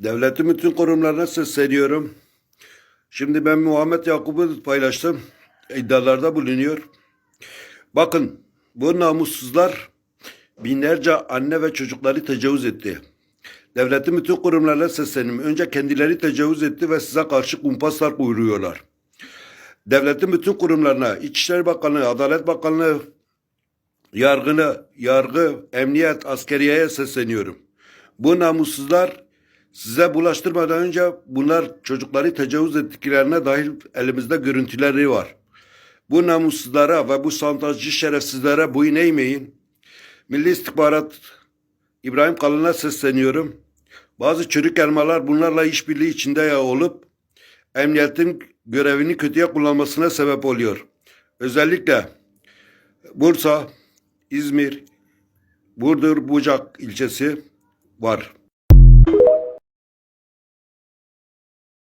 Devletin bütün kurumlarına sesleniyorum. Şimdi ben Muhammed Yakup'u paylaştım. İddialarda bulunuyor. Bakın bu namussuzlar binlerce anne ve çocukları tecavüz etti. Devletin bütün kurumlarına sesleniyorum. Önce kendileri tecavüz etti ve size karşı kumpaslar kuyruyorlar. Devletin bütün kurumlarına, İçişleri Bakanlığı, Adalet Bakanlığı, yargını, yargı, emniyet, askeriyeye sesleniyorum. Bu namussuzlar size bulaştırmadan önce bunlar çocukları tecavüz ettiklerine dair elimizde görüntüleri var. Bu namussuzlara ve bu santajcı şerefsizlere boyun eğmeyin. Milli İstihbarat İbrahim Kalın'a sesleniyorum. Bazı çürük elmalar bunlarla işbirliği içinde ya olup emniyetin görevini kötüye kullanmasına sebep oluyor. Özellikle Bursa, İzmir, Burdur, Bucak ilçesi var.